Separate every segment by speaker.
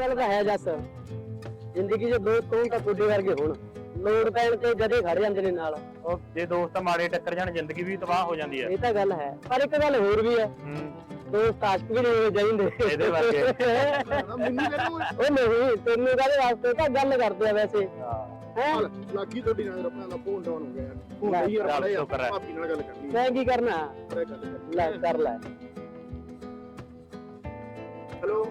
Speaker 1: ਗੱਲ ਤਾਂ ਹੈ ਜੱਸ। ਜ਼ਿੰਦਗੀ 'ਚ ਦੋਸਤ ਹੋਣ ਤਾਂ ਤੁਹਾਡੇ ਵਰਗੇ ਹੋਣ। ਲੋੜ ਪੈਣ ਤੇ ਜਦੇ ਖੜ ਜਾਂਦੇ ਨੇ ਨਾਲ।
Speaker 2: ਉਹ ਜੇ ਦੋਸਤ ਮਾੜੇ ਟੱਕਰ ਜਾਣ ਜ਼ਿੰਦਗੀ ਵੀ ਤਬਾਹ ਹੋ ਜਾਂਦੀ ਹੈ।
Speaker 1: ਇਹ ਤਾਂ ਗੱਲ ਹੈ। ਪਰ ਇੱਕ ਗੱਲ ਹੋਰ ਵੀ ਹੈ।
Speaker 2: ਹੂੰ।
Speaker 1: ਦੋਸਤ ਆਸ਼ਕ ਵੀ ਨਹੀਂ ਹੋਣੇ ਚਾਹੀਦੇ।
Speaker 2: ਇਹਦੇ ਵਰਗੇ।
Speaker 3: ਮੈਨੂੰ ਕਹਿੰਦਾ
Speaker 1: ਉਹ ਨਹੀਂ ਤੈਨੂੰ ਕਾਹਦੇ ਵਾਸਤੇ? ਤਾਂ ਗੱਲ ਕਰਦੇ ਆ ਵੈਸੇ। ਹੈ।
Speaker 3: ਲੱਗੀ ਤੁਹਾਡੀ ਨਾਲ ਆਪਣਾ ਲਾ ਫੋਨ ਡਾਊਨ ਹੋ ਗਿਆ। ਯਾਰ ਫੋਨ ਨਹੀਂ ਯਾਰ
Speaker 2: ਚੱਲ
Speaker 3: ਬੜਾ ਯਾਰ
Speaker 2: ਸ਼ੁਕਰ ਹੈ।
Speaker 3: ਭਾਬੀ ਨਾਲ ਗੱਲ ਕਰਨੀ।
Speaker 1: ਮੈਂ ਕੀ ਕਰਨਾ?
Speaker 3: ਬੜਾ ਗੱਲ ਕਰਨੀ।
Speaker 1: ਲੈ ਕਰ ਲੈ।
Speaker 3: ਹੈਲੋ?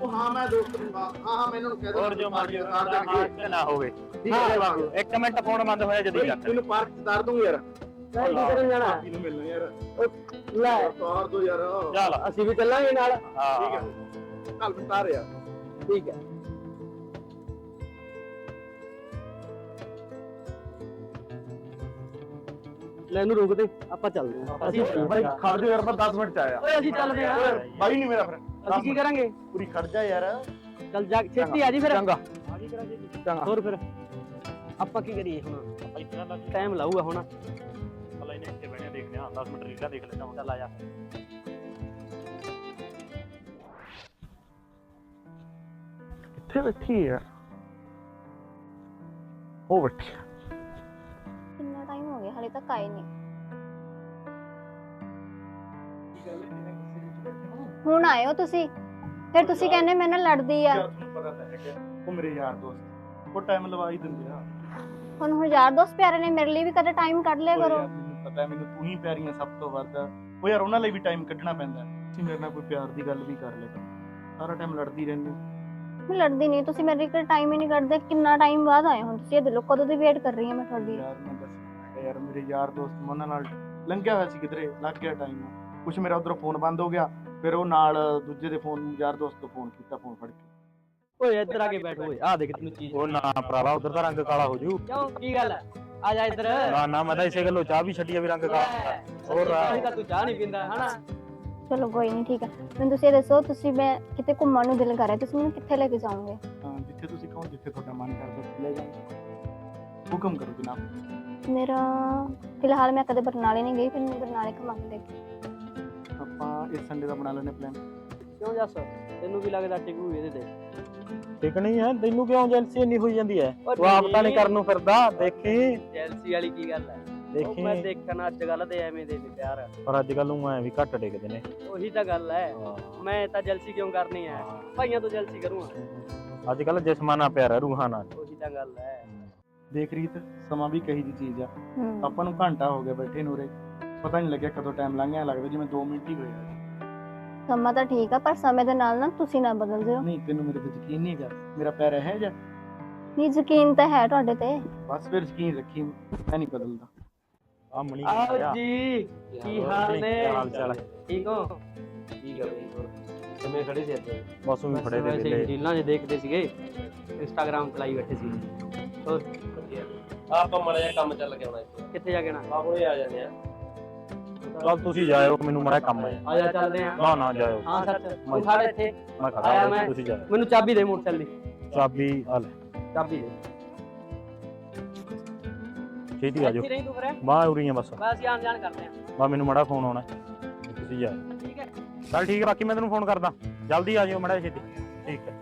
Speaker 3: ਉਹ ਹਾਂ ਮੈਂ ਦੋਸਤ ਨੂੰ ਹਾਂ ਹਾਂ ਮੈਂ ਇਹਨਾਂ ਨੂੰ ਕਹਿ
Speaker 2: ਹੋਰ ਜੋ ਮਰਜ਼ੀ
Speaker 3: ਉਤਾਰ ਦੇਣਗੇ
Speaker 2: ਨਾ ਹੋਵੇ।
Speaker 3: ਠੀਕ ਹੈ ਬਾਬੂ
Speaker 2: ਇੱਕ ਮਿੰਟ ਫੋਨ ਬੰਦ ਹੋਇਆ ਜਦੀ ਜੱਟ
Speaker 3: ਮੈਨੂੰ ਪਾਰਕ ਚ ਉਤਾਰ ਦੂੰ ਯਾਰ।
Speaker 1: ਮੈਂ ਕੀ ਕਰਨ ਜਾਣਾ?
Speaker 3: ਭਾਬੀ ਨੂੰ ਮਿਲਣਾ ਯਾਰ।
Speaker 1: ਲੈ।
Speaker 3: ਉਤਾਰ ਦੋ ਯਾਰ।
Speaker 2: ਚੱਲ।
Speaker 1: ਅਸੀਂ ਵੀ ਚੱਲਾਂਗੇ ਨਾਲ।
Speaker 3: ਠੀਕ
Speaker 2: ਹਾਂ।
Speaker 3: ਕੱਲ ਉਤਾਰ ਯਾਰ
Speaker 1: ਠੀਕ ਹੈ। ਲੈ ਇਹਨੂੰ ਰੋਕ ਦੇ ਆਪਾਂ ਚੱਲਦੇ ਹਾਂ। ਅਸੀਂ
Speaker 3: ਬਾਈ ਖੜ ਜਾ ਯਾਰ ਮੈਂ 10 ਮਿੰਟ ਚ ਆਇਆ।
Speaker 1: ਓਏ ਅਸੀਂ ਚੱਲਦੇ ਹਾਂ।
Speaker 3: ਬਾਈ ਨਹੀਂ ਮੇਰਾ ਫਿਰ
Speaker 1: ਅਸੀਂ ਕੀ ਕਰਾਂਗੇ?
Speaker 3: ਪੂਰੀ ਖੜ ਜਾ ਯਾਰ।
Speaker 1: ਚੱਲ ਜਾ ਛੇਤੀ ਆ ਜੀ ਫਿਰ।
Speaker 3: ਚੰਗਾ।
Speaker 1: ਚੰਗਾ। ਹੋਰ ਫਿਰ ਆਪਾਂ ਕੀ ਕਰੀਏ? ਹੁਣ
Speaker 2: ਆਪਾਂ ਇੱਥੇ ਨਾ ਲੱਗ
Speaker 1: ਟਾਈਮ ਲਾਊਗਾ ਹੁਣ।
Speaker 2: ਚੱਲ ਇਹਨੇ ਇੱਥੇ ਬਹਿਣੇ ਦੇਖਦੇ ਹਾਂ 10 ਮਿੰਟ ਰੀਲਾਂ ਦੇਖ ਲੈਂਦਾ ਹੁਣ ਚੱਲ ਆ ਜਾ।
Speaker 3: ਕਿੱਥੇ ਬੈਠੀ ਹੈ ਉਹ ਬੈਠੀ
Speaker 4: ਕਿੰਨਾ ਟਾਈਮ ਹੋ ਗਿਆ ਹਾਲੇ ਤੱਕ ਆਏ ਨਹੀਂ ਹੁਣ ਆਏ ਹੋ ਤੁਸੀਂ। ਫਿਰ ਤੁਸੀਂ ਕਹਿੰਦੇ ਮੇਰੇ ਨਾਲ ਲੜਦੀ ਆ।
Speaker 3: ਯਾਰ ਤੁਹਾਨੂੰ ਪਤਾ ਤਾਂ ਹੈਗਾ। ਉਹ ਮੇਰੇ ਯਾਰ ਦੋਸਤ। ਉਹ ਟਾਈਮ ਲਵਾ ਹੀ ਦਿੰਦੇ ਆ।
Speaker 4: ਹੁਣ ਹੁਣ ਯਾਰ ਦੋਸਤ ਪਿਆਰੇ ਨੇ ਮੇਰੇ ਲਈ ਵੀ ਕਦੇ ਟਾਈਮ ਕੱਢ ਲਿਆ ਕਰੋ।
Speaker 3: ਯਾਰ ਮੈਨੂੰ ਪਤਾ ਹੈ ਮੈਨੂੰ ਤੂੰ ਹੀ ਪਿਆਰੀ ਹੈ ਸਭ ਤੋਂ ਵੱਧ। ਉਹ ਯਾਰ ਉਹਨਾਂ ਲਈ ਵੀ ਟਾਈਮ ਕੱਢਣਾ ਪੈਂਦਾ ਹੈ। ਤੁਸੀਂ ਮੇਰੇ ਨਾਲ ਕੋਈ ਪਿਆਰ ਦੀ ਗੱਲ ਵੀ ਕਰ ਲੈ ਕਰੋ। ਸਾਰਾ ਟਾਈਮ ਲੜਦੀ ਰਹਿੰਦੀ।
Speaker 4: ਮੈਂ ਲੜਦੀ ਨਹੀਂ ਤੁਸੀਂ ਮੇਰੇ ਲਈ ਟਾਈਮ ਹੀ ਨਹੀਂ ਕੱਢਦੇ। ਕਿੰਨਾ ਟਾਈਮ ਬਾਅਦ ਆਏ ਹੁਣ ਤੁਸੀਂ? ਇਹ ਦਿਲੋਂ ਕਦੋਂ ਦੀ ਵੇਟ ਕਰ ਰਹੀ ਹਾਂ ਮੈਂ ਤੁਹਾਡੀ।
Speaker 3: ਯਾਰ ਮੈਂ ਦੱਸ ਯਾਰ ਮੇਰੇ ਯਾਰ ਦੋਸਤ ਮੈਂ ਉਹਨਾਂ ਨਾਲ ਲੰਘਿਆ ਹੋਇਆ ਸੀ ਕਿਧਰੇ ਲੱਗ ਗਿਆ ਟਾਈਮ ਕੁਛ ਮੇਰਾ ਉਧਰੋਂ ਫੋਨ ਬੰਦ ਹੋ ਗਿਆ। ਫਿਰ ਉਹ ਨਾਲ ਦੂਜੇ ਦੇ ਫੋਨ ਯਾਰ ਦੋਸਤ ਤੋਂ ਫੋਨ ਕੀਤਾ ਫੋਨ ਫੜ ਕੇ।
Speaker 1: ਓਏ ਇੱਧਰ ਆ ਕੇ ਬੈਠ ਓਏ ਆ ਦੇਖ ਤੈਨੂੰ ਚੀਜ਼।
Speaker 2: ਉਹ ਨਾ ਭਰਾਵਾ ਉਧਰ ਦਾ ਰੰਗ ਕਾਲਾ ਹੋ ਜੂ।
Speaker 1: ਕਿਉਂ? ਕੀ ਗੱਲ ਹੈ ਆ ਜਾ ਇੱਧਰ।
Speaker 2: ਨਾ ਨਾ ਮੈਂ ਤਾਂ ਇਸੇ ਗੱਲੋਂ ਚਾਹ ਵੀ ਛੱਡੀ ਆ ਵੀ ਰੰਗ ਕਾਲਾ। ਹੋਰ
Speaker 1: ਹੋਰ ਤਾਂ ਤੂੰ ਚਾਹ ਨਹੀਂ ਪੀਂਦਾ ਹਨਾ?
Speaker 4: ਚਲੋ ਕੋਈ ਨਹੀਂ ਠੀਕ ਹੈ ਮੈਨੂੰ ਤੁਸੀਂ ਇਹ ਦੱਸੋ ਤੁਸੀਂ ਮੈਂ ਕਿਤੇ ਘੁੰਮਣ ਨੂੰ ਦਿਲ ਕਰ ਰਿਹਾ ਤੁਸੀਂ ਮੈਨੂੰ ਕਿੱਥੇ ਲੈ ਕੇ ਜਾਓਗੇ?
Speaker 3: ਹਾਂ ਜਿੱਥੇ ਤੁਸੀਂ ਕਹੋ ਜਿੱਥੇ ਤੁਹਾਡਾ ਮਨ ਕਰਦਾ ਲੈ ਜਾਵਾਂਗੇ। ਹੁਕਮ ਕਰੋ ਜਨਾਬ।
Speaker 4: ਮੇਰਾ ਫਿਲਹਾਲ ਮੈਂ ਕਦੇ ਬਰਨਾਲੇ ਨਹੀਂ ਗਈ ਫਿਰ ਮੈਨੂੰ ਬਰਨਾਲੇ ਘੁਮਾ ਕੇ ਲੈ ਕੇ
Speaker 3: ਆਪਾਂ ਇਸ ਸੰਡੇ ਦਾ ਬਣਾ ਲੈਣੇ ਪਲਾਨ
Speaker 1: ਕਿਉਂ ਜੱਸ? ਤੈਨੂੰ ਕੀ ਲੱਗਦਾ ਟਿਕੂ ਇਹਦੇ ਤੇ?
Speaker 2: ਠੀਕ ਨਹੀਂ ਹੈ ਤੈਨੂੰ ਕਿਉਂ ਜੈਲਸੀ ਇੰਨੀ ਹੋਈ ਜਾਂਦੀ ਹੈ?
Speaker 1: ਉਹ
Speaker 2: ਤੂੰ ਆਪ ਤਾਂ ਨਹੀਂ। ਕਰਨ ਨੂੰ ਫਿਰਦਾ ਦੇਖੀ।
Speaker 1: ਜੈਲਸੀ ਵਾਲੀ ਕੀ ਗੱਲ ਹੈ? ਉਹ ਮੈਂ
Speaker 2: ਦੇਖੀ
Speaker 1: ਦੇਖਣਾ ਅੱਜ ਕੱਲ ਤੇ ਐਵੇਂ ਦੇ ਨੇ ਪਿਆਰ।
Speaker 2: ਪਰ ਅੱਜ ਕੱਲ ਨੂੰ ਐ ਵੀ ਘੱਟ ਡਿੱਗਦੇ ਨੇ।
Speaker 1: ਉਹੀ ਤਾਂ ਗੱਲ ਹੈ। ਮੈਂ ਤਾਂ ਜੈਲਸੀ ਕਿਉਂ ਕਰਨੀ ਹੈ? ਭਾਈਆਂ ਤੋਂ ਜੈਲਸੀ ਕਰੂੰਗਾ।
Speaker 2: ਅੱਜ ਕੱਲ ਜਿਸਮਾਨਾ ਪਿਆਰ ਹੈ ਰੂਹਾਂ ਨਾਲ।
Speaker 1: ਉਹੀ ਤਾਂ ਗੱਲ ਹੈ।
Speaker 3: ਦੇਖ ਰੀਤ ਸਮਾਂ ਵੀ ਕਹੀ ਦੀ ਚੀਜ਼ ਆ। ਆਪਾਂ ਨੂੰ ਘੰਟਾ ਹੋ ਗਿਆ ਬੈਠੇ ਨੂੰ ਉਰੇ। ਪਤਾ ਨਹੀਂ ਲੱਗਿਆ ਕਦੋਂ ਟਾਈਮ ਲੰਘਿਆ ਲੱਗਦਾ ਜਿਵੇਂ 2 ਮਿੰਟ ਹੀ ਹੋਏ ਆ।
Speaker 4: ਸਮਾਂ ਤਾਂ ਠੀਕ ਆ ਪਰ ਸਮੇਂ ਦੇ ਨਾਲ ਨਾ ਤੁਸੀਂ ਨਾ ਬਦਲ ਜਿਓ
Speaker 3: ਨਹੀਂ ਤੈਨੂੰ ਮੇਰੇ ਤੇ ਯਕੀਨ ਨਹੀਂ ਹੈਗਾ। ਮੇਰਾ ਪੈਰ ਹੈ ਜਾਂ
Speaker 4: ਨਹੀਂ ਯਕੀਨ ਤਾਂ ਹੈ ਤੁਹਾਡੇ ਤੇ।
Speaker 3: ਬਸ ਫਿਰ ਯਕੀਨ ਰੱਖੀ ਮੈਂ ਨਹੀਂ ਬਦਲਦਾ।
Speaker 2: ਆ ਮਣੀ
Speaker 1: ਆਓ ਜੀ ਕੀ ਹਾਲ ਨੇ?
Speaker 2: ਹਾਲ ਚਾਲ
Speaker 1: ਠੀਕ ਹੋ? ਠੀਕ ਹੈ ਬਈ ਕਿਵੇਂ ਖੜੇ ਸੀ ਅੱਜ?
Speaker 2: ਬਸ ਵੀ ਫੜੇ ਦੇ
Speaker 1: ਹੀ
Speaker 2: ਵੇਲੇ
Speaker 1: ਰੀਲਾਂ 'ਚ ਦੇਖਦੇ ਸੀਗੇ ਇੰਸਟਾਗ੍ਰਾਮ ਚਲਾਈ ਬੈਠੇ ਸੀ ਹੋਰ
Speaker 5: ਆਪਾਂ ਮੜਾ ਜਿਹਾ ਕੰਮ ਚੱਲ ਗਿਆ ਹੁਣ ਇੱਥੇ।
Speaker 1: ਕਿੱਥੇ ਜਾ ਕੇ ਨਾ
Speaker 5: ਹੁਣੇ ਆ ਜਾਂਦੇ ਆ
Speaker 2: ਚੱਲ ਤੁਸੀਂ ਜਾਇਓ ਮੈਨੂੰ ਮੜਾ ਕੰਮ ਹੈ।
Speaker 1: ਆ ਜਾ ਚੱਲਦੇ ਆ
Speaker 2: ਨਾ ਨਾ ਜਾਇਓ।
Speaker 1: ਹਾਂ ਸੱਚ। ਤੂੰ ਖੜ ਇੱਥੇ।
Speaker 2: ਮੈਂ
Speaker 1: ਆਇਆ
Speaker 2: ਖੜਾ
Speaker 1: ਮੈਂ।
Speaker 2: ਤੁਸੀਂ ਜਾਇਓ।
Speaker 1: ਮੈਨੂੰ ਚਾਬੀ ਦੇ ਮੋਟਰਸਾਈਕਲ ਦੀ।
Speaker 2: ਚਾਬੀ ਆ ਲੈ।
Speaker 1: ਚਾਬੀ ਦੇ।
Speaker 2: ਛੇਤੀ ਆ ਜਾਓ।
Speaker 1: ਇੱਥੇ ਰਹੀ ਤੂੰ ਫਿਰ।
Speaker 2: ਮੈਂ ਉਰੀ ਆ ਬਸ।
Speaker 1: ਬਸ ਆਣ ਜਾਣ ਕਰਦੇ ਆ
Speaker 2: ਬਾ ਮੈਨੂੰ ਮੜਾ ਫੋਨ ਆਉਣਾ ਹੈ। ਤੁਸੀਂ ਜਾਇਓ।
Speaker 1: ਠੀਕ ਹੈ।
Speaker 2: ਚੱਲ ਠੀਕ ਹੈ ਬਾਕੀ ਮੈਂ ਤੈਨੂੰ ਫੋਨ ਕਰਦਾ। ਜਲਦੀ ਆ ਜਾਇਓ ਮੜਾ ਛੇਤੀ। ਠੀਕ ਹੈ।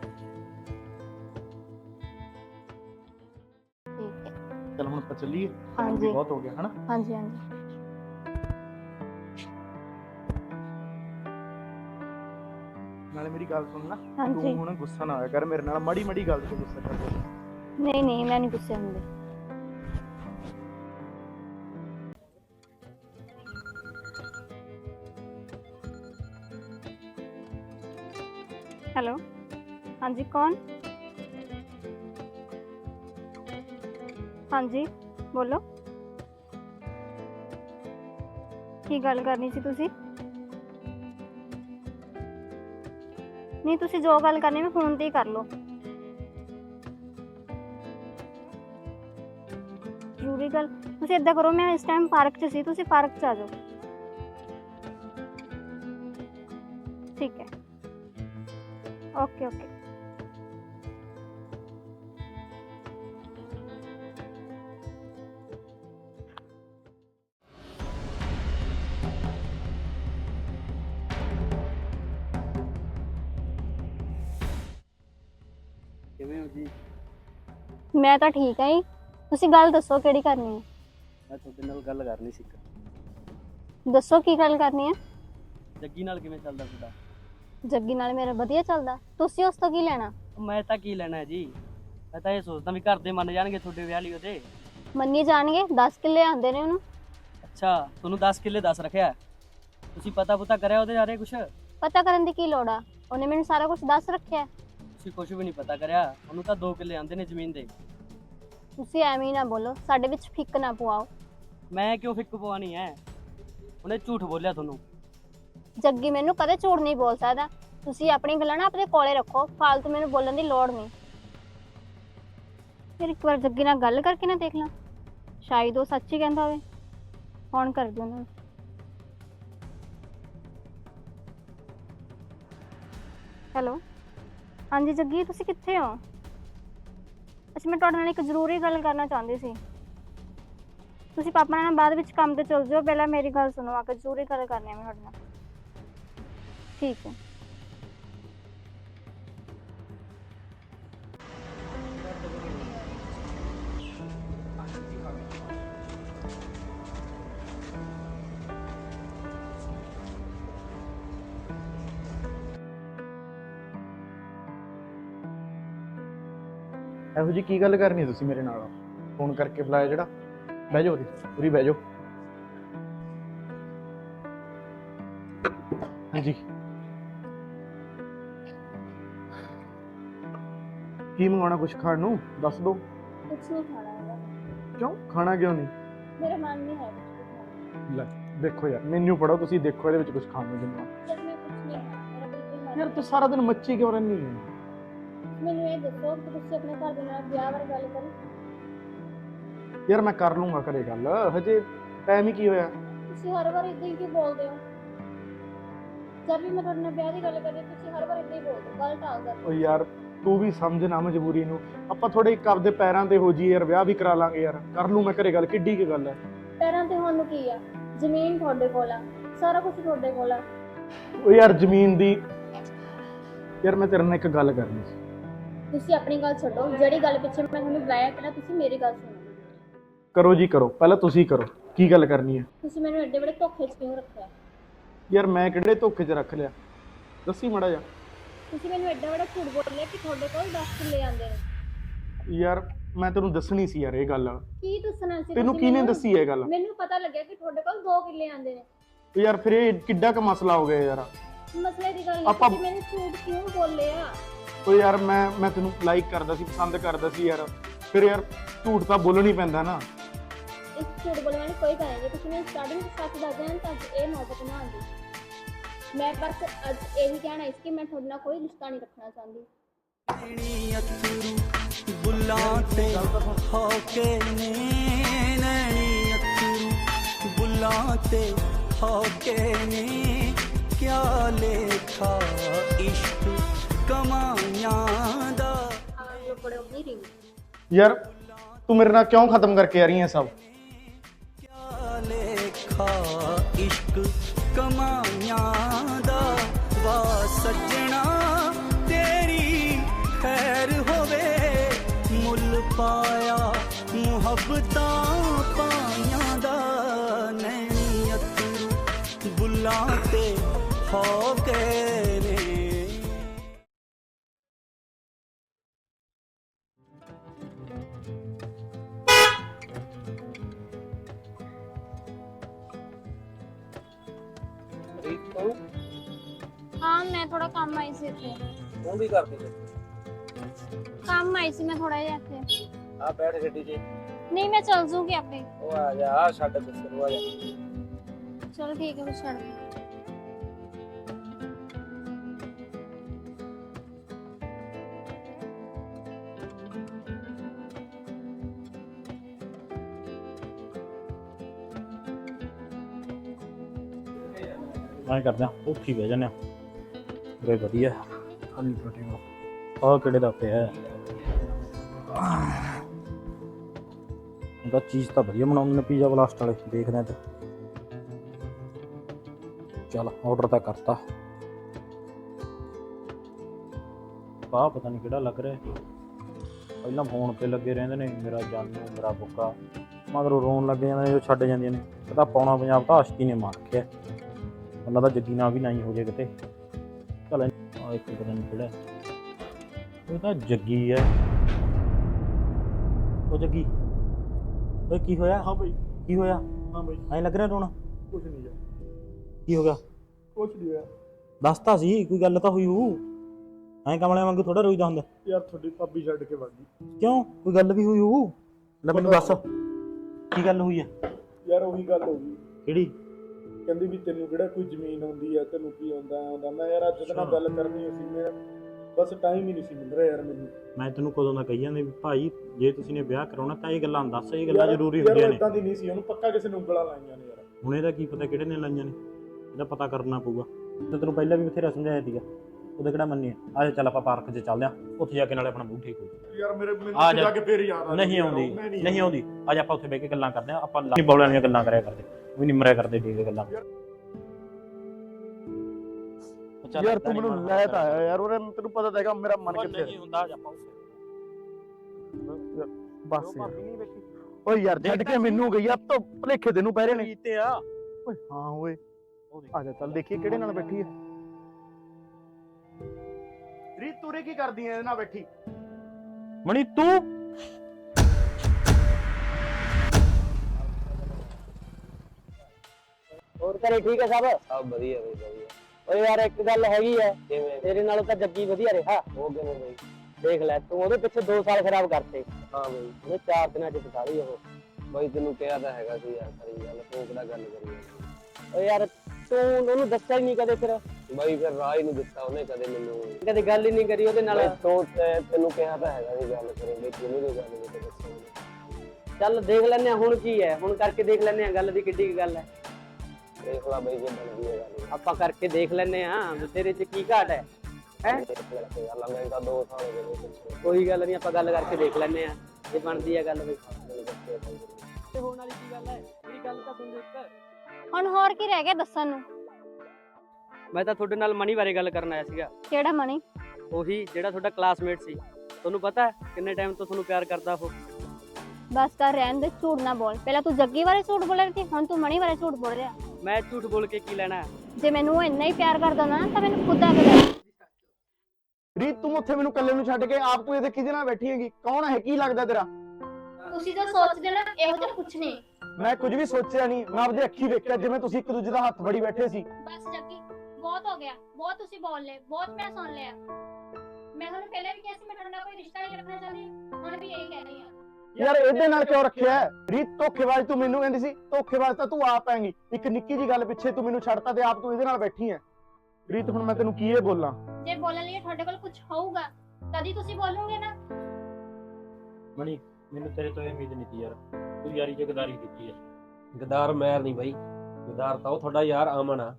Speaker 4: ਠੀਕ ਹੈ।
Speaker 3: ਚਲ ਹੁਣ ਆਪਾਂ ਚੱਲੀਏ।
Speaker 4: ਹਾਂਜੀ।
Speaker 3: ਬਹੁਤ ਹੋ ਗਿਆ ਹਨਾ?
Speaker 4: ਹਾਂਜੀ ਹਾਂਜੀ।
Speaker 3: ਮੇਰੀ ਗੱਲ ਸੁਣ ਨਾ।
Speaker 4: ਹਾਂਜੀ।
Speaker 3: ਤੂੰ ਹੁਣ ਗੁੱਸਾ ਨਾ ਹੋਇਆ ਕਰ ਮੇਰੇ ਨਾਲ ਮੜੀ ਮੜੀ ਗੱਲ ਤੇ ਗੁੱਸਾ ਕਰ।
Speaker 4: ਨਹੀਂ ਨਹੀਂ ਮੈਂ ਨਹੀਂ ਗੁੱਸੇ ਹੁੰਦੀ। ਹੈਲੋ ਹਾਂਜੀ ਕੌਣ? ਹਾਂਜੀ ਬੋਲੋ। ਕੀ ਗੱਲ ਕਰਨੀ ਸੀ ਤੁਸੀਂ? ਨਹੀਂ ਤੁਸੀਂ ਜੋ ਗੱਲ ਕਰਨੀ ਮੈਂ ਫੋਨ ਤੇ ਹੀ ਕਰ ਲਓ ਜ਼ਰੂਰੀ ਗੱਲ ਤੁਸੀਂ ਏਦਾਂ ਕਰੋ ਮੈਂ ਇਸ ਟਾਈਮ ਪਾਰਕ 'ਚ ਸੀ ਤੁਸੀਂ ਪਾਰਕ 'ਚ ਆ ਜਾਓ ਠੀਕ ਹੈ ਓਕੇ ਓਕੇ ਮੈਂ ਤਾਂ ਠੀਕ ਹਾਂ ਜੀ। ਤੁਸੀਂ ਗੱਲ ਦੱਸੋ ਕਿਹੜੀ ਕਰਨੀ ਹੈ
Speaker 1: ਮੈਂ ਤੁਹਾਡੇ ਨਾਲ ਗੱਲ ਕਰਨੀ ਸੀ ਇੱਕ।
Speaker 4: ਦੱਸੋ ਕੀ ਗੱਲ ਕਰਨੀ ਹੈ
Speaker 1: ਜੱਗੀ ਨਾਲ ਕਿਵੇਂ ਚੱਲਦਾ ਤੁਹਾਡਾ?
Speaker 4: ਜੱਗੀ ਨਾਲ ਮੇਰਾ ਵਧੀਆ ਚੱਲਦਾ। ਤੁਸੀਂ ਉਸ ਤੋਂ ਕੀ ਲੈਣਾ?
Speaker 1: ਮੈਂ ਤਾਂ ਕੀ ਲੈਣਾ ਹੈ ਜੀ? ਮੈਂ ਤਾਂ ਇਹ ਸੋਚਦਾ ਵੀ ਘਰ ਦੇ ਮੰਨ ਜਾਣਗੇ ਤੁਹਾਡੇ ਵਿਆਹ ਲਈ ਉਹਦੇ।
Speaker 4: ਮੰਨੀ ਜਾਣਗੇ 10 ਕਿੱਲੇ ਆਂਦੇ ਨੇ ਉਹਨੂੰ।
Speaker 1: ਅੱਛਾ ਤੁਹਾਨੂੰ 10 ਕਿੱਲੇ ਦੱਸ ਰੱਖਿਆ। ਹੈ। ਤੁਸੀਂ ਪਤਾ ਪੁਤਾ ਕਰਿਆ ਉਹਦੇ ਬਾਰੇ ਕੁਛ?
Speaker 4: ਪਤਾ ਕਰਨ ਦੀ ਕੀ ਲੋੜ ਆ? ਉਹਨੇ ਮੈਨੂੰ ਸਾਰਾ ਕੁਝ ਦੱਸ ਰੱਖਿਆ। ਹੈ।
Speaker 1: ਤੁਸੀਂ ਕੁਛ ਵੀ ਨਹੀਂ ਪਤਾ ਕਰਿਆ। ਉਹਨੂੰ ਤਾਂ 2 ਕਿੱਲੇ ਆਂਦੇ ਨੇ ਜ਼ਮੀਨ ਦੇ।
Speaker 4: ਤੁਸੀਂ ਐਵੇਂ ਹੀ ਨਾ ਬੋਲੋ ਸਾਡੇ ਵਿੱਚ ਫਿੱਕ ਨਾ ਪਵਾਓ।
Speaker 1: ਮੈਂ ਕਿਉਂ ਫਿੱਕ ਪਵਾਣੀ ਹੈ ਉਹਨੇ ਝੂਠ ਬੋਲਿਆ ਤੁਹਾਨੂੰ।
Speaker 4: ਜੱਗੀ ਮੈਨੂੰ ਕਦੇ ਝੂਠ ਨਹੀਂ ਬੋਲ ਸਕਦਾ। ਤੁਸੀਂ ਆਪਣੀ ਗੱਲਾਂ ਨਾ ਆਪਣੇ ਕੋਲੇ ਰੱਖੋ ਫਾਲਤੂ ਮੈਨੂੰ ਬੋਲਣ ਦੀ ਲੋੜ ਨਹੀਂ। ਫਿਰ ਇੱਕ ਵਾਰ ਜੱਗੀ ਨਾਲ ਗੱਲ ਕਰਕੇ ਨਾ ਦੇਖ ਲਾਂ। ਸ਼ਾਇਦ ਉਹ ਸੱਚ ਕਹਿੰਦਾ ਹੋਵੇ। ਫੋਨ ਕਰ ਦਿਓ ਉਹਨੂੰ ਹੈਲੋ? ਹਾਂਜੀ ਜੱਗੀ ਤੁਸੀਂ ਕਿੱਥੇ ਹੋ? ਅੱਛਾ ਮੈਂ ਤੁਹਾਡੇ ਨਾਲ ਇੱਕ ਜ਼ਰੂਰੀ ਗੱਲ ਕਰਨਾ ਚਾਹੁੰਦੀ ਸੀ। ਤੁਸੀਂ ਪਾਪਾ ਨਾਲ ਬਾਅਦ ਵਿੱਚ ਕੰਮ ਤੇ ਚਲ ਜਾਓ, ਪਹਿਲਾਂ ਮੇਰੀ ਗੱਲ ਸੁਣੋ, ਆ ਕੇ ਜ਼ਰੂਰੀ ਗੱਲ ਕਰਨੀ ਹੈ ਮੈਂ ਤੁਹਾਡੇ ਨਾਲ। ਠੀਕ ਹੈ।
Speaker 3: ਇਹੋ ਜੀ ਕੀ ਗੱਲ ਕਰਨੀ ਤੁਸੀਂ ਮੇਰੇ ਨਾਲ? ਫੋਨ ਕਰਕੇ ਬੁਲਾਇਆ ਜਿਹੜਾ? ਬਹਿ ਜਾਓ ਉਰੇ ਉਰੀ ਬਹਿ ਜਾਓ। ਹਾਂਜੀ। ਕੀ ਮੰਗਵਾਉਣਾ ਕੁਝ ਖਾਣ ਨੂੰ? ਦੱਸ ਦੋ।
Speaker 4: ਕੁਛ ਨਹੀਂ ਖਾਣਾ ਹੈਗਾ।
Speaker 3: ਕਿਉਂ? ਖਾਣਾ ਕਿਉਂ ਨਹੀਂ?
Speaker 4: ਮੇਰਾ ਮਨ ਨਹੀਂ ਹੈ ਕੁਛ ਖਾਣ
Speaker 3: ਲੈ ਦੇਖੋ ਯਾਰ ਮੈਨੂ ਪੜੋ ਤੁਸੀਂ ਦੇਖੋ ਇਹਦੇ ਵਿੱਚ ਕੁਝ ਖਾਣ ਨੂੰ ਦਿੰਦਾ
Speaker 4: ਜਦ ਮੈਂ ਕੁਛ ਨਹੀਂ ਖਾਣਾ ਮੇਰਾ ਬਿਲਕੁਲ ਮਨ
Speaker 3: ਯਾਰ ਤੂੰ ਸਾਰਾ ਦਿਨ ਮੱਛੀ ਕਿਉਂ ਰਹਿੰਦੀ ਹੈ?
Speaker 4: ਮੈਨੂੰ ਇਹ ਦੱਸੋ ਕਿ ਤੁਸੀਂ ਆਪਣੇ ਘਰ ਦੇ ਨਾਲ ਵਿਆਹ ਬਾਰੇ ਗੱਲ ਕਰੀ।
Speaker 3: ਯਾਰ ਮੈਂ ਕਰ ਲੂੰਗਾ ਘਰੇ ਗੱਲ ਹਜੇ ਟਾਈਮ ਹੀ ਕੀ ਹੋਇਆ?
Speaker 4: ਤੁਸੀਂ ਹਰ ਵਾਰ ਇਦਾਂ ਹੀ ਕਿਉਂ ਬੋਲਦੇ ਹੋ? ਜਦ ਵੀ ਮੈਂ ਤੁਹਾਡੇ ਨਾਲ ਵਿਆਹ ਦੀ ਗੱਲ ਕਰਦੀ ਹਾਂ, ਤੁਸੀਂ ਹਰ ਵਾਰ ਇਦਾਂ ਹੀ ਬੋਲਦੇ ਹੋ ਗੱਲ ਟਾਲ ਦਿੰਦੇ
Speaker 3: ਓ ਯਾਰ ਤੂੰ ਵੀ ਸਮਝ ਨਾ ਮਜਬੂਰੀ ਨੂੰ। ਆਪਾਂ ਥੋੜੇ ਇੱਕ ਆਪਦੇ ਪੈਰਾਂ ਤੇ ਹੋ ਜੀ ਯਾਰ ਵਿਆਹ ਵੀ ਕਰਾ ਲਾਂਗੇ ਯਾਰ। ਕਰ ਲੂੰ ਮੈਂ ਘਰੇ ਗੱਲ ਕਿੱਡੀ ਕੀ ਗੱਲ ਹੈ।
Speaker 4: ਹੋ। ਪੈਰਾਂ ਤੇ ਹੁਣ ਨੂੰ ਕੀ ਆ? ਜ਼ਮੀਨ ਤੁਹਾਡੇ ਕੋਲ ਆ ਸਾਰਾ ਕੁਝ ਤੁਹਾਡੇ ਕੋਲ ਆ।
Speaker 3: ਓ ਯਾਰ ਜ਼ਮੀਨ ਦੀ ਯਾਰ ਮੈਂ ਤੇਰੇ ਨਾਲ ਇੱਕ ਗੱਲ ਕਰਨੀ ਸੀ।
Speaker 4: ਤੁਸੀਂ ਆਪਣੀ ਗੱਲ ਛੱਡੋ ਜਿਹੜੀ ਗੱਲ ਪਿੱਛੇ ਮੈਂ ਤੁਹਾਨੂੰ ਬੁਲਾਇਆ ਪਹਿਲਾਂ ਤੁਸੀਂ ਮੇਰੀ ਗੱਲ ਸੁਣੋ।
Speaker 3: ਕਰੋ ਜੀ ਕਰੋ ਪਹਿਲਾਂ ਤੁਸੀਂ ਕਰੋ ਕੀ ਗੱਲ ਕਰਨੀ ਹੈ?
Speaker 4: ਤੁਸੀਂ ਮੈਨੂੰ ਐਡੇ ਬੜੇ ਧੋਖੇ 'ਚ ਕਿਉਂ ਰੱਖਿਆ?
Speaker 3: ਯਾਰ ਮੈਂ ਕਿਹੜੇ ਧੋਖੇ 'ਚ ਰੱਖ ਲਿਆ? ਦੱਸੀ ਮੜਾ ਜਾ
Speaker 4: ਤੁਸੀਂ ਮੈਨੂੰ ਐਡਾ ਬੜਾ ਝੂਠ ਬੋਲਿਆ ਕਿ ਤੁਹਾਡੇ ਕੋਲ 10 ਕਿੱਲੇ ਆਂਦੇ ਨੇ।
Speaker 3: ਯਾਰ ਮੈਂ ਤੈਨੂੰ ਦੱਸਣੀ ਸੀ ਯਾਰ ਇਹ ਗੱਲ।
Speaker 4: ਕੀ ਦੱਸਣਾ ਸੀ
Speaker 3: ਤੈਨੂੰ
Speaker 4: ਤੁਸੀਂ
Speaker 3: ਕਿਹਨੇ
Speaker 4: ਮੈਨੂੰ?
Speaker 3: ਦੱਸੀ ਇਹ ਗੱਲ?
Speaker 4: ਮੈਨੂੰ ਪਤਾ ਲੱਗਿਆ ਕਿ ਤੁਹਾਡੇ ਕੋਲ 2 ਕਿੱਲੇ ਆਂਦੇ ਨੇ।
Speaker 3: ਯਾਰ ਫਿਰ ਇਹ ਕਿੱਡਾ ਕ ਮਸਲਾ ਹੋ ਗਿਆ ਯਾਰ।
Speaker 4: ਮਸਲੇ ਦੀ ਗੱਲ ਨਹੀਂ
Speaker 3: ਆਪਾਂ-
Speaker 4: ਤੁਸੀਂ ਮੈਨੂੰ ਝੂਠ ਕਿਉਂ ਬੋਲਿਆ
Speaker 3: ਓ ਯਾਰ ਮੈਂ ਮੈਂ ਤੈਨੂੰ ਲਾਈਕ ਕਰਦਾ ਸੀ ਪਸੰਦ ਕਰਦਾ ਸੀ ਯਾਰ। ਫਿਰ ਯਾਰ ਝੂਠ ਤਾਂ ਬੋਲਣਾ ਹੀ ਪੈਂਦਾ ਨਾ।
Speaker 4: ਇਸ ਝੂਠ ਬੋਲਣ ਵਾਲੀ ਕੋਈ ਗੱਲ ਨਹੀਂ ਤੁਸੀਂ ਮੈਨੂੰ ਸਟਾਰਟਿੰਗ ਤੋਂ ਸੱਚ ਦੱਸ ਦੇਣਾ ਤਾਂ ਅੱਜ ਇਹ ਨੌਬਤ ਨਾ ਆਉਂਦੀ ਮੈਂ ਬਸ ਅੱਜ ਇਹੀ ਕਹਿਣਾ ਇਸ ਕਿ ਮੈਂ ਤੁਹਾਡੇ ਨਾਲ ਕੋਈ ਰਿਸ਼ਤਾ ਨਹੀਂ ਰੱਖਣਾ ਚਾਹੁੰਦੀ।
Speaker 6: ਨੈਣੀ ਅਥਰੂ ਬੁੱਲਾਂ ਤੇ ਹੋ ਕੇ ਨੇ ਨੈਣੀ ਅਥਰੂ ਬੁੱਲਾਂ ਤੇ ਹੋ ਕੇ ਨੇ। ਕਿਆ ਲੇਖਾ ਇਸ਼ਕ ਕਮਾਈਆਂ ਦਾ
Speaker 4: ਆਪ ਲੋਕ ਬੜੇ ਆਪਣੀ ਰਿੰਗ
Speaker 3: ਯਾਰ ਤੂੰ ਮੇਰੇ ਨਾਲ ਕਿਉਂ ਖਤਮ ਕਰਕੇ ਆ ਰਹੀ ਹਾਂ
Speaker 4: ਮੈਂ ਥੋੜਾ ਕੰਮ ਆਈ ਸੀ ਇੱਥੇ
Speaker 5: ਤੂੰ ਵੀ ਕਰਦੀ ਤੇ
Speaker 4: ਕੰਮ ਆਈ ਸੀ ਮੈਂ ਥੋੜਾ ਜਿਹਾ ਇੱਥੇ
Speaker 5: ਆ ਬੈਠ ਗੱਡੀ 'ਚ
Speaker 4: ਨਹੀਂ ਮੈਂ ਚੱਲ ਜੂਗੀ ਆਪੇ
Speaker 5: ਉਹ ਆ ਜਾ ਆ ਛੱਡ ਗੁੱਸੇ ਨੂੰ ਆ ਜਾ
Speaker 4: ਚਲੋ ਠੀਕ ਹੈ ਫਿਰ ਛੱਡ ਦਿਓ।
Speaker 2: ਮੈਂ ਕਰਦਾ ਉੱਠੀ ਬਹਿ ਜਾਂਦੇ ਆ ਉਰੇ ਵਧੀਆ। ਖਾਲੀ ਪ੍ਰੋਟੀਨ ਆਹ ਕਿਹੜੇ ਦਾ ਪਿਆ ਉਹਦਾ ਚੀਜ਼ ਤਾਂ ਵਧੀਆ ਬਣਾਉਂਦੇ ਨੇ ਪੀਜ਼ਾ ਬਲਾਸਟ ਵਾਲੇ ਦੇਖਦੇ ਆ ਤੇ। ਚਲ ਆਰਡਰ ਤਾਂ ਕਰਤਾ। ਆਹ ਪਤਾ ਨਹੀਂ ਕਿਹੜਾ ਲੱਗ ਰਿਹਾ। ਪਹਿਲਾਂ ਫੋਨ ਤੇ ਲੱਗੇ ਰਹਿੰਦੇ ਨੇ ਮੇਰਾ ਜਾਨੂ ਮੇਰਾ ਬੁੱਕਾ। ਮਗਰੋਂ ਰੋਣ ਲੱਗ ਜਾਂਦੇ ਨੇ ਜੋ ਛੱਡ ਜਾਂਦੀਆਂ ਨੇ। ਪਤਾ ਪੌਣਾ ਪੰਜਾਬ ਤਾਂ ਆਸ਼ਕੀ ਨੇ ਮਾਰ ਰੱਖਿਆ। ਉਹਨਾਂ ਦਾ ਜੱਗੀ ਨਾਲ ਵੀ ਨਹੀਂ ਹੋ ਜੇ ਕਿਤੇ। ਆ ਇੱਕ ਦਿਨ ਜਿਹੜਾ ਇਹ ਤਾਂ ਜੱਗੀ ਹੈ ਉਹ ਜੱਗੀ। ਓਏ ਕੀ ਹੋਇਆ?
Speaker 3: ਹਾਂ ਬਈ।
Speaker 2: ਕੀ ਹੋਇਆ?
Speaker 3: ਹਾਂ ਬਈ।
Speaker 2: ਐਂ ਲੱਗ ਰਿਹਾ ਰੋਣਾ?
Speaker 3: ਕੁਝ ਨਹੀਂ ਯਾਰ।
Speaker 2: ਕੀ ਹੋ ਗਿਆ?
Speaker 3: ਕੁਝ ਨਹੀਂ ਹੋਇਆ
Speaker 2: ਦੱਸਤਾ ਸੀ ਕੋਈ ਗੱਲ ਤਾਂ ਹੋਈ ਹੋਊ। ਐਂ ਕਮਲਿਆਂ ਵਾਂਗੂ ਥੋੜਾ ਰੋਈਦਾ ਹੁੰਦਾ।
Speaker 3: ਯਾਰ ਤੁਹਾਡੀ ਭਾਬੀ ਛੱਡ ਕੇ ਵਗ ਗਈ।
Speaker 2: ਕਿਉਂ? ਕੋਈ ਗੱਲ ਵੀ ਹੋਈ ਹੋਊ? ਲੈ ਮੈਨੂੰ ਦੱਸ। ਕੀ ਗੱਲ ਹੋਈ ਹੈ
Speaker 3: ਯਾਰ ਉਹੀ ਗੱਲ ਹੋ ਗਈ।
Speaker 2: ਕਿਹੜੀ?
Speaker 3: ਕਹਿੰਦੀ ਵੀ ਤੈਨੂੰ ਕਿਹੜਾ ਕੋਈ ਜ਼ਮੀਨ ਹੁੰਦੀ ਆ ਤੈਨੂੰ ਕੀ ਹੁੰਦਾ ਆਉਂਦਾ। ਮੈਂ ਯਾਰ ਅੱਜ ਨਾਲ ਗੱਲ ਕਰਨੀ ਸੀ ਮੇਰਾ ਬਸ ਟਾਈਮ ਹੀ ਨਹੀਂ ਸੀ ਮਿਲ ਰਿਹਾ ਯਾਰ ਮੈਨੂੰ।
Speaker 2: ਮੈਂ ਤੈਨੂੰ ਕਦੋਂ ਦਾ ਕਹੀ ਜਾਂਦੇ ਵੀ ਭਾਈ ਜੇ ਤੁਸੀਂ ਨੇ ਵਿਆਹ ਕਰਾਉਣਾ ਤਾਂ ਇਹ ਗੱਲਾਂ ਦੱਸ ਇਹ ਗੱਲਾਂ ਜ਼ਰੂਰੀ ਹੁੰਦੀਆਂ ਨੇ।
Speaker 3: ਏਦਾਂ ਦੀ ਨਹੀਂ ਸੀ ਉਹਨੂੰ ਪੱਕਾ ਕਿਸੇ ਨੇ ਉਂਗਲਾਂ ਲਾਈਆਂ ਨੇ ਯਾਰ।
Speaker 2: ਹੁਣ ਇਹਦਾ ਕੀ ਪਤਾ ਕਿਹੜੇ ਨੇ ਲਾਈਆਂ ਨੇ ਇਹਦਾ ਪਤਾ ਕਰਨਾ ਪਊਗਾ। ਤੇ ਤੈਨੂੰ ਪਹਿਲਾਂ ਵੀ ਬਥੇਰਾ ਸਮਝਾਇਆ ਸੀਗਾ। ਉਹਦੇ ਕਿਹੜਾ ਮੰਨੀ ਆ? ਜਾ ਚੱਲ ਆਪਾਂ ਪਾਰਕ 'ਚ ਚੱਲਦੇ ਆ। ਉੱਥੇ ਜਾ ਕੇ ਨਾਲੇ ਆਪਣਾ ਮੂਡ ਠੀਕ ਹੋ ਜਾਊ।
Speaker 3: ਯਾਰ ਮੇਰੇ ਮੈਨੂੰ
Speaker 2: ਆ ਜਾ।
Speaker 3: ਜਾ ਕੇ ਫੇਰ ਯਾਦ ਆ
Speaker 2: ਨਹੀਂ ਆਉਂਦੀ ਨਹੀਂ ਆਉਂਦੀ। ਅੱਜ ਆਪਾਂ ਉੱਥੇ ਬਹਿ ਕੇ ਗੱਲਾਂ ਕਰਦੇ ਆ। ਆਪਾਂ ਲਾਈ ਬੌਲਿਆਂ ਦੀਆਂ ਗੱਲਾਂ ਕਰਿਆ ਕਰਦੇ ਵੀ ਨਹੀਂ ਮਰਿਆ ਕਰਦੇ ਠੀਕ ਗੱਲਾਂ। ਉਹ ਚੱਲ
Speaker 3: ਯਾਰ
Speaker 2: ਏਦਾਂ
Speaker 3: ਤੂੰ
Speaker 2: ਨੀ
Speaker 3: ਮੈਨੂੰ ਲੈ ਤਾਂ। ਆਇਆ ਯਾਰ ਉਹਨੇ ਤੈਨੂੰ ਪਤਾ ਤਾਂ ਹੈਗਾ ਮੇਰਾ ਮਨ
Speaker 2: ਉਹ
Speaker 3: ਕਿੱਥੇ
Speaker 2: ਨਹੀਂ ਹੁੰਦਾ ਅੱਜ ਆਪਾਂ ਉੱਥੇ।
Speaker 3: ਬਸ
Speaker 2: ਉਹ
Speaker 3: ਯਾਰ
Speaker 2: ਭਾਬੀ ਨਹੀਂ ਬੈਠੀ।
Speaker 3: ਓਏ ਯਾਰ ਛੱਡ ਕੇ ਮੈਨੂੰ ਗਈ ਆ ਤੋ ਭਲੇਖੇ ਤੈਨੂੰ ਪੈ ਰਹੇ ਨੇ।
Speaker 2: ਕੀਤੇ ਆ।
Speaker 3: ਓਏ ਹਾਂ ਓਏ। ਆ ਜਾ ਚੱਲ ਦੇਖੀਏ ਕਿਹੜੇ ਨਾਲ ਬੈਠੀ ਹੈ ਰੀਤ ਤੂਰੇ ਕੀ ਕਰਦੀ ਐ? ਇਹਦੇ ਨਾਲ ਬੈਠੀ।
Speaker 2: ਮਣੀ ਤੂੰ?
Speaker 1: ਹੋਰ ਘਰੇ ਠੀਕ ਹੈ ਸਭ?
Speaker 5: ਸਭ ਵਧੀਆ ਬਈ ਵਧੀਆ।
Speaker 1: ਓਏ ਯਾਰ ਇੱਕ ਗੱਲ ਹੈਗੀ ਐ।
Speaker 5: ਕਿਵੇਂ?
Speaker 1: ਤੇਰੇ ਨਾਲੋਂ ਤਾਂ ਜੱਗੀ ਵਧੀਆ ਰਿਹਾ।
Speaker 5: ਉਹ ਕਿਵੇਂ ਬਈ?
Speaker 1: ਦੇਖ ਲੈ ਤੂੰ ਉਹਦੇ ਪਿੱਛੇ 2 ਸਾਲ ਖਰਾਬ ਕਰਤੇ।
Speaker 5: ਹਾਂ ਬਈ।
Speaker 1: ਉਹਨੇ 4 ਦਿਨਾਂ ਚ ਬਤਾ ਲਈ ਉਹ।
Speaker 5: ਬਈ ਤੈਨੂੰ ਕਿਹਾ ਤਾਂ ਹੈਗਾ ਸੀ ਯਾਰ ਸਾਰੀ ਗੱਲ ਤੂੰ ਕਿਹੜਾ ਗੱਲ ਕਰੀ ਜਾਂਦੀ?
Speaker 1: ਓਏ ਯਾਰ ਤੂੰ ਉਹਨੂੰ ਦੱਸਿਆ ਹੀ ਨਹੀਂ ਕਦੇ ਫਿਰ।
Speaker 5: ਬਈ ਫਿਰ ਰਾਹ ਹੀ ਨਹੀਂ ਦਿੱਤਾ ਉਹਨੇ ਕਦੇ ਮੈਨੂੰ।
Speaker 1: ਕਦੇ ਗੱਲ ਹੀ ਨਹੀਂ ਕਰੀ ਉਹਦੇ ਨਾਲ।
Speaker 5: ਤੂੰ ਤੇ- ਤੈਨੂੰ ਕਿਹਾ ਤਾਂ ਹੈਗਾ ਸੀ ਗੱਲ ਕਰੇ ਬਈ ਤੂੰ ਨਹੀਂ ਗੱਲ ਨਹੀਂ।
Speaker 1: ਚੱਲ ਦੇਖ ਲੈਨੇ ਆ ਹੁਣ ਕੀ ਹੈ। ਹੁਣ ਕਰਕੇ ਦੇਖ ਲੈਨੇ ਆ ਗੱਲ ਦੀ ਕਿੱਡੀ ਕੁ ਗੱਲ ਹੈ।
Speaker 5: ਦੇਖ ਲਾ ਬਈ ਜੇ ਬਣਦੀ ਹੈ ਗੱਲ।
Speaker 1: ਆਪਾਂ ਕਰਕੇ ਦੇਖ ਲੈਨੇ ਆ ਵੀ ਤੇਰੇ ਚ ਕੀ ਘਾਟ ਹੈ। ਹੈਂ?
Speaker 5: ਦੇਖ ਲੈ ਕੋਈ ਗੱਲ ਆ, ਮੈਂ ਤਾਂ ਦੋ ਸਾਲ ਹੋ ਗਏ ਨੇ ਪਿੱਛੇ
Speaker 1: ਕੋਈ ਗੱਲ ਨਹੀਂ ਆਪਾਂ ਗੱਲ ਕਰਕੇ ਦੇਖ ਲੈਨੇ ਆ ਜੇ ਬਣਦੀ ਹੈ ਗੱਲ ਵੀ।
Speaker 5: ਤਾਂ
Speaker 1: ਹੋਣ ਵਾਲੀ ਕੀ ਗੱਲ ਹੈ? ਮੇਰੀ ਗੱਲ ਤਾਂ ਸੁਣ ਇੱਕ
Speaker 4: ਹੁਣ ਹੋਰ ਕੀ ਰਹਿ ਗਿਆ ਦੱਸਣ ਨੂੰ?
Speaker 1: ਮੈਂ ਤਾਂ ਤੁਹਾਡੇ ਨਾਲ ਮਨੀ ਬਾਰੇ ਗੱਲ ਕਰਨ ਆਇਆ ਸੀਗਾ।
Speaker 4: ਕਿਹੜਾ ਮਣੀ
Speaker 1: ਉਹੀ ਜਿਹੜਾ ਤੁਹਾਡਾ ਕਲਾਸਮੇਟ ਸੀ। ਤੁਹਾਨੂੰ ਪਤਾ ਹੈ ਕਿੰਨੇ ਟਾਈਮ ਤੋਂ ਤੁਹਾਨੂੰ ਪਿਆਰ ਕਰਦਾ ਉਹ?
Speaker 4: ਬਸ ਕਰ ਰਹਿਣ ਦੇ ਝੂਠ ਨਾ ਬੋਲ। ਪਹਿਲਾਂ ਤੂੰ ਜੱਗੀ ਬਾਰੇ ਝੂਠ ਬੋਲ ਰਹੀ ਸੀ ਹੁਣ ਤੂੰ ਮਣੀ ਬਾਰੇ ਝੂਠ ਬੋਲ ਰਿਹਾ।
Speaker 1: ਮੈਂ ਝੂਠ ਬੋਲ ਕੇ ਕੀ ਲੈਣਾ ਹੈ?
Speaker 4: ਜੇ ਮੈਨੂੰ ਉਹ ਇੰਨਾ ਹੀ ਪਿਆਰ ਕਰਦਾ ਨਾ ਤਾਂ ਮੈਨੂੰ ਖੁਦ ਆ ਕੇ
Speaker 3: ਰੀਤ ਤੂੰ ਉੱਥੇ ਮੈਨੂੰ ਇਕੱਲੇ ਨੂੰ ਛੱਡ ਕੇ ਆਪ ਤੂੰ ਇਹਦੇ ਕਿਹਦੇ ਨਾਲ ਬੈਠੀ ਹੈਗੀ? ਕੌਣ ਹੈ? ਕੀ ਲੱਗਦਾ ਤੇਰਾ?
Speaker 4: ਤੁਸੀਂ ਤਾਂ ਸੋਚਦੇ ਨਾ ਇਹੋ ਜਿਹਾ ਕੁਝ ਨਹੀਂ।
Speaker 3: ਮੈਂ ਕੁਝ ਵੀ ਸੋਚਿਆ ਨਹੀਂ ਮੈਂ ਆਪਦੇ ਅੱਖੀ ਵੇਖਿਆ ਜਿਵੇਂ ਤੁਸੀਂ ਇੱਕ ਦੂਜੇ ਦਾ ਹੱਥ ਫੜੀ ਬੈਠੇ ਸੀ।
Speaker 4: ਬਸ ਜੱਗੀ ਬਹੁਤ ਹੋ ਗਿਆ ਬਹੁਤ ਤੁਸੀਂ ਬੋਲ ਲਏ ਬਹੁਤ ਮੈਂ ਸੁਣ ਲਿਆ। ਮੈਂ ਤੁਹਾਨੂੰ ਪਹਿਲਾਂ ਵੀ ਕਿਹਾ ਸੀ ਮੈਂ ਤੁਹਾਡੇ ਨਾਲ ਕੋਈ ਰਿਸ਼ਤਾ ਨਹੀਂ ਰੱਖਣਾ ਚਾਹੁੰਦੀ ਹੁਣ ਵੀ ਇਹੀ ਕਹਿ ਰਹੀ ਹਾਂ।
Speaker 3: ਯਾਰ ਇਹਦੇ ਨਾਲ ਕਿਉਂ ਰੱਖਿਆ? ਹੈ? ਰੀਤ ਧੋਖੇਬਾਜ਼ ਤੂੰ ਮੈਨੂੰ ਕਹਿੰਦੀ ਸੀ ਧੋਖੇਬਾਜ਼ ਤਾਂ ਤੂੰ ਆਪ ਹੈਂਗੀ। ਇੱਕ ਨਿੱਕੀ ਜੀ ਗੱਲ ਪਿੱਛੇ ਤੂੰ ਮੈਨੂੰ ਛੱਡਤਾ ਤੇ ਆਪ ਤੂੰ ਇਹਦੇ ਨਾਲ ਬੈਠੀ ਹੈ ਰੀਤ ਹੁਣ ਮੈਂ ਤੈਨੂੰ ਕੀ ਇਹ ਬੋਲਾਂ?
Speaker 4: ਜੇ ਬੋਲਣ ਲਈ ਤੁਹਾਡੇ ਕੋਲ ਕੁਝ ਹੋਊਗਾ ਤਦ ਹੀ ਤੁਸੀਂ ਬੋਲੋਗੇ ਨਾ।
Speaker 2: ਮਣੀ ਮੈਨੂੰ ਤੇਰੇ ਤੋਂ ਇਹ ਉਮੀਦ ਨਹੀਂ ਸੀ ਯਾਰ। ਤੂੰ ਯਾਰੀ ਚ ਗਦਾਰੀ ਕੀਤੀ ਹੈ
Speaker 5: ਗਦਾਰ ਮੈਰ ਨਹੀਂ ਬਈ। ਗਦਾਰ ਤਾਂ ਉਹ ਤੁਹਾਡਾ ਯਾਰ ਅਮਨ ਆ।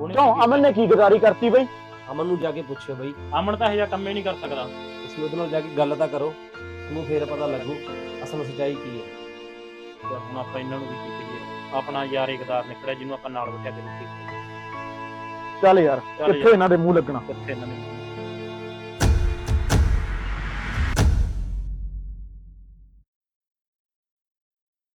Speaker 2: ਉਹਨੇ
Speaker 3: ਕਿਉਂ? ਅਮਨ ਨੇ ਕੀ ਗਦਾਰੀ ਕਰਤੀ ਬਈ?
Speaker 5: ਅਮਨ ਨੂੰ ਜਾ ਕੇ ਪੁੱਛਿਓ ਬਈ?
Speaker 2: ਅਮਨ ਤਾਂ ਇਹ ਜਿਹਾ ਕੰਮ ਹੀ ਨਹੀਂ ਕਰ ਸਕਦਾ।
Speaker 5: ਤੁਸੀਂ ਉਹਦੇ ਨਾਲ ਜਾ ਕੇ ਗੱਲ ਤਾਂ ਕਰੋ। ਤੁਹਾਨੂੰ ਫੇਰ ਪਤਾ ਲੱਗੂ ਅਸਲ ਸੱਚਾਈ ਕੀ ਹੈ।
Speaker 2: ਤੇ ਹੁਣ ਆਪਾਂ ਇਹਨਾਂ ਨੂੰ ਵੀ ਕੀ ਕਰੀਏ ਆਪਣਾ ਯਾਰ ਇਕਦਾਰ ਨਿਕਲਿਆ ਜਿਹਨੂੰ ਆਪਾਂ ਨਾਲ ਬਿਠਾ ਕੇ ਦਿੱਤੀ।
Speaker 3: ਚੱਲ ਯਾਰ
Speaker 2: ਚੱਲ
Speaker 3: ਕਿੱਥੇ ਇਹਨਾਂ ਦੇ ਮੂੰਹ ਲੱਗਣਾ?
Speaker 2: ਕਿੱਥੇ ਇਹਨਾਂ ਨੇ